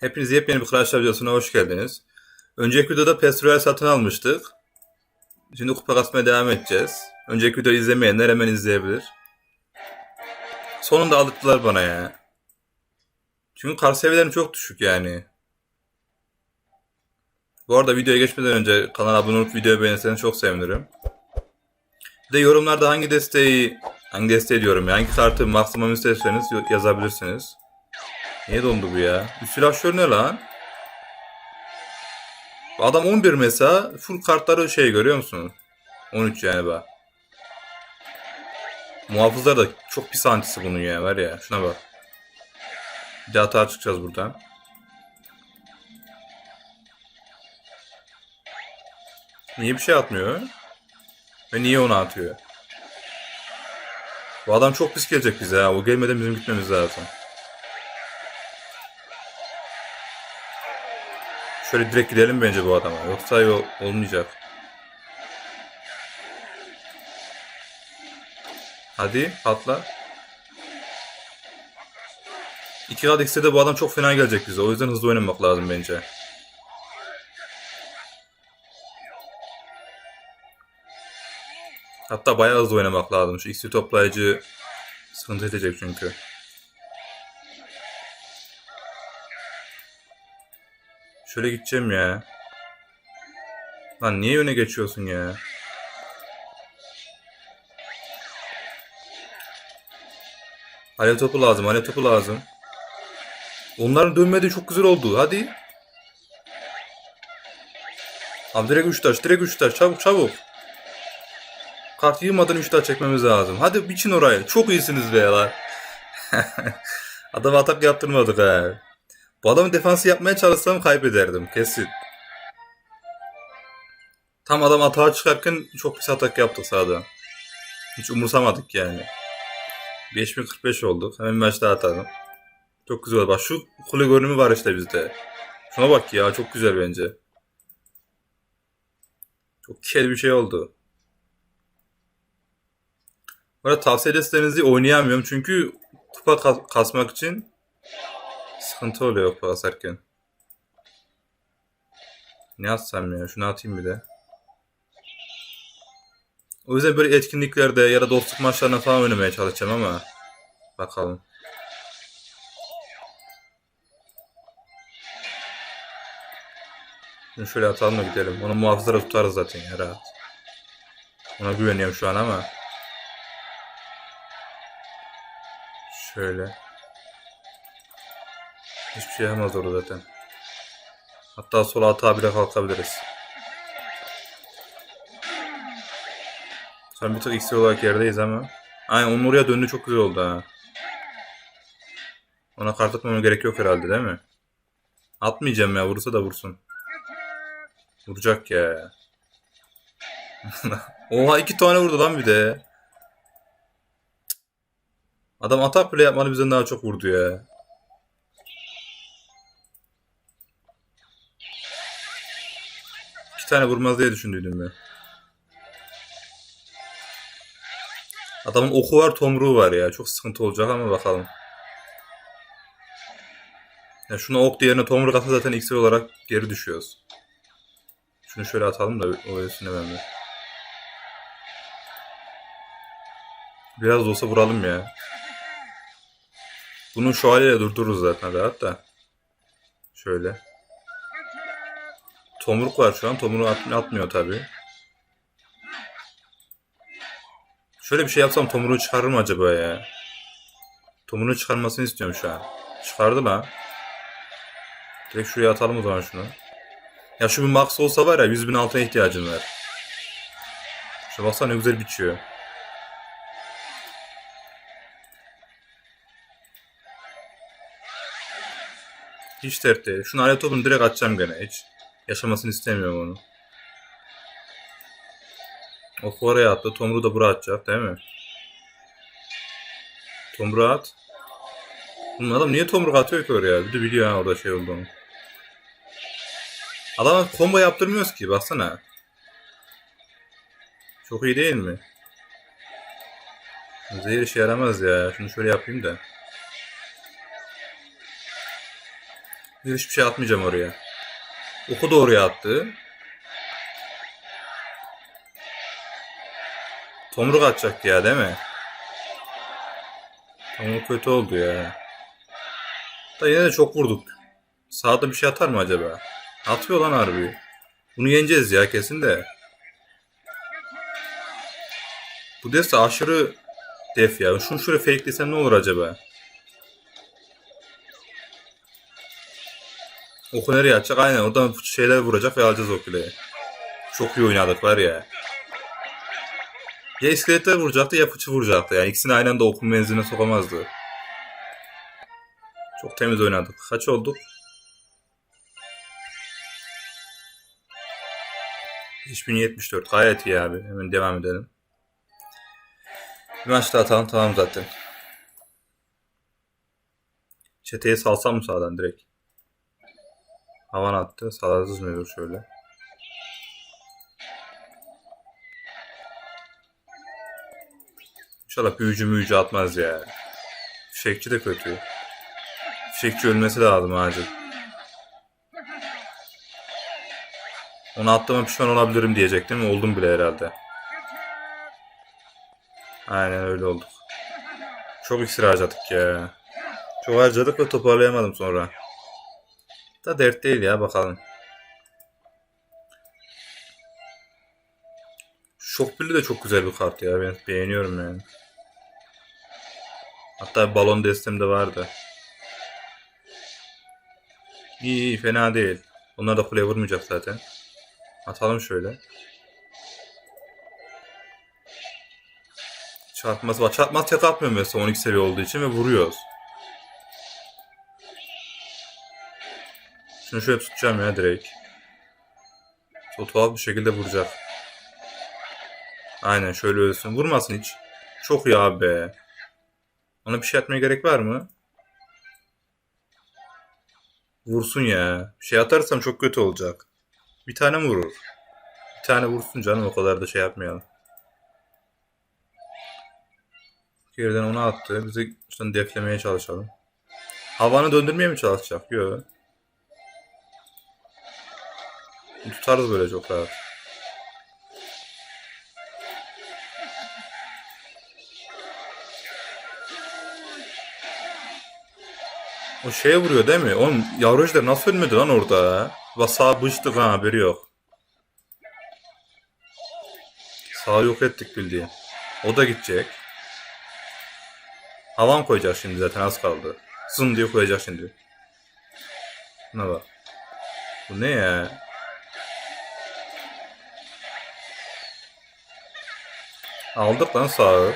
Hepiniz yepyeni bir Clash videosuna hoş geldiniz. Önceki videoda PES Royale satın almıştık. Şimdi kupa kasmaya devam edeceğiz. Önceki videoyu izlemeyenler hemen izleyebilir. Sonunda aldıktılar bana ya. Çünkü kar seviyelerim çok düşük yani. Bu arada videoya geçmeden önce kanala abone olup videoyu beğenirseniz çok sevinirim. Bir de yorumlarda hangi desteği, hangi desteği diyorum ya, hangi kartı maksimum isterseniz yazabilirsiniz. Niye dondu bu ya? Bu silahşör ne lan? Adam 11 mesela full kartları şey görüyor musun? 13 yani bak. Muhafızlar da çok pis antisi bunun ya var ya. Şuna bak. Bir daha hata çıkacağız buradan. Niye bir şey atmıyor? Ve niye onu atıyor? Bu adam çok pis gelecek bize ha. O gelmeden bizim gitmemiz lazım. Şöyle direkt gidelim bence bu adama. Yoksa yol olmayacak. Hadi patla. İki kat de bu adam çok fena gelecek bize. O yüzden hızlı oynamak lazım bence. Hatta bayağı hızlı oynamak lazım. Şu XP toplayıcı sıkıntı edecek çünkü. Şöyle gideceğim ya. Lan niye öne geçiyorsun ya? Alev topu lazım, alev topu lazım. Onların dönmediği çok güzel oldu. Hadi. Abi direkt 3 taş, direkt 3 taş. Çabuk çabuk. Kart yığmadan 3 taş çekmemiz lazım. Hadi biçin orayı. Çok iyisiniz be ya. Adam atak yaptırmadık ha. Bu adamın defansı yapmaya çalışsam kaybederdim kesin. Tam adam atağa çıkarken çok pis atak yaptık sağda. Hiç umursamadık yani. 5045 olduk. Hemen bir maç daha atalım. Çok güzel. Bak şu kule görünümü var işte bizde. Şuna bak ya çok güzel bence. Çok kel bir şey oldu. Bu arada tavsiye desteğinizi oynayamıyorum çünkü kupa kas- kasmak için sıkıntı oluyor kupa kasarken. Ne atsam ya? Şunu atayım bir de. O yüzden böyle etkinliklerde ya da dostluk maçlarına falan oynamaya çalışacağım ama bakalım. Şunu şöyle atalım da gidelim. Onu muhafızlara tutarız zaten ya rahat. Ona güveniyorum şu an ama. Şöyle. Hiçbir şey yapamaz orada zaten. Hatta sola hata bile kalkabiliriz. Sen bir tık iksir olarak yerdeyiz ama. Aynen onun oraya döndü çok güzel oldu ha. Ona kart atmama gerek yok herhalde değil mi? Atmayacağım ya vurursa da vursun. Vuracak ya. Oha iki tane vurdu lan bir de. Adam atak bile yapmadı bizden daha çok vurdu ya. Tane vurmaz diye düşündüydüm ben. Adamın oku var, tomruğu var ya. Çok sıkıntı olacak ama bakalım. Ya şuna ok diğerine tomruk atsa zaten iksir olarak geri düşüyoruz. Şunu şöyle atalım da o ölsün hemen bir. Biraz da olsa vuralım ya. Bunu şu haliyle durdururuz zaten rahat da. Şöyle. Tomruk var şu an. Tomruğu at- atmıyor tabi. Şöyle bir şey yapsam tomruğu çıkarır mı acaba ya? Tomruğu çıkarmasını istiyorum şu an. Çıkardı lan. Direkt şuraya atalım o zaman şunu. Ya şu bir max olsa var ya 100 bin altına ihtiyacım var. Şu baksana ne güzel biçiyor. Hiç dert değil. Şunu alet direkt atacağım gene. Hiç yaşamasını istemiyorum onu. O oraya attı. Tomru da buraya atacak değil mi? Tomru at. Adam niye tomruk atıyor ki oraya? Bir de biliyor ha orada şey olduğunu. Adama combo yaptırmıyoruz ki baksana. Çok iyi değil mi? Zehir işe yaramaz ya. Şunu şöyle yapayım da. Hiçbir şey atmayacağım oraya. Oku da oraya attı. Tomruk atacak ya değil mi? Tomruk kötü oldu ya. Da yine de çok vurduk. Sağda bir şey atar mı acaba? Atıyor lan harbi. Bunu yeneceğiz ya kesin de. Bu deste aşırı def ya. Şunu şuraya fakelesem ne olur acaba? Oku nereye atacak? Aynen oradan şeyler vuracak ve alacağız o kuleyi. Çok iyi oynadık var ya. Ya iskeletler vuracaktı ya fıçı vuracaktı. Yani ikisini aynı anda okun menziline sokamazdı. Çok temiz oynadık. Kaç olduk? 5074. Gayet iyi abi. Hemen devam edelim. Bir maç daha atalım tamam zaten. Çeteye salsam mı sağdan direkt? Havan attı. Salarsız mı şöyle? İnşallah büyücü müyücü atmaz ya. Fişekçi de kötü. Fişekçi ölmesi lazım acil. Onu attığıma pişman olabilirim diyecektim. Oldum bile herhalde. Aynen öyle olduk. Çok iksir harcadık ya. Çok harcadık ve toparlayamadım sonra. Da dert değil ya bakalım. Şokbirli de çok güzel bir kart ya. Ben beğeniyorum yani. Hatta balon destem de vardı. İyi iyi fena değil. Onlar da kuleye vurmayacak zaten. Atalım şöyle. Çarpması var. Çarpmaz tek atmıyor mesela 12 seviye olduğu için ve vuruyoruz. Şunu şöyle tutacağım ya direkt. Çok tuhaf bir şekilde vuracak. Aynen şöyle ölsün. Vurmasın hiç. Çok iyi abi be. Ona bir şey atmaya gerek var mı? Vursun ya. Bir şey atarsam çok kötü olacak. Bir tane vurur? Bir tane vursun canım o kadar da şey yapmayalım. Geriden onu attı. Bizi işte deflemeye çalışalım. Havanı döndürmeye mi çalışacak? Yok. Tutarız böyle çok rahat. O şeye vuruyor değil mi? Oğlum yavru nasıl ölmedi lan orada? Bak sağ bıçtık ha haberi yok. Sağ yok ettik bildiğin. O da gidecek. Havan koyacak şimdi zaten az kaldı. Zın diye koyacak şimdi. Buna bak. Bu ne ya? Aldık lan sağı.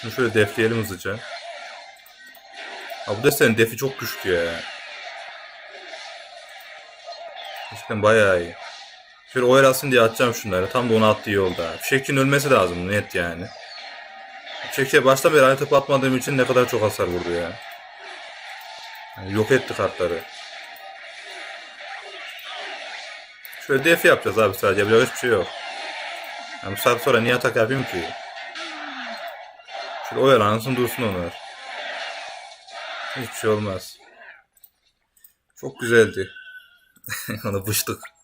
Şunu şöyle defleyelim hızlıca. Ha bu destenin defi çok güçlü ya. Gerçekten bayağı iyi. Şöyle o atsın diye atacağım şunları. Tam da onu attığı yolda. Fişekçinin ölmesi lazım net yani. Fişekçiye baştan beri aynı topu atmadığım için ne kadar çok hasar vurdu ya. Yok etti kartları. Şöyle def yapacağız abi sadece. Yapacak hiçbir şey yok. Yani bu saat sonra niye atak yapayım ki? Şöyle oyalansın dursun onlar. Hiçbir şey olmaz. Çok güzeldi. Onu bıçtık.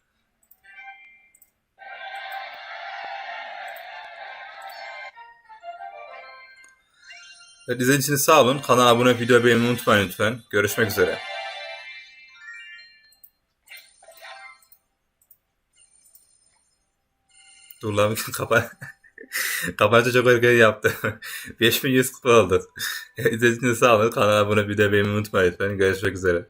İzlediğiniz için sağ olun. Kanala abone videoyu beğenmeyi unutmayın lütfen. Görüşmek üzere. Dur lan kapa. Kapanışı çok erken yaptı. 5100 kupa aldık. İzlediğiniz için sağ olun. Kanala abone videoyu beğenmeyi unutmayın lütfen. Görüşmek üzere.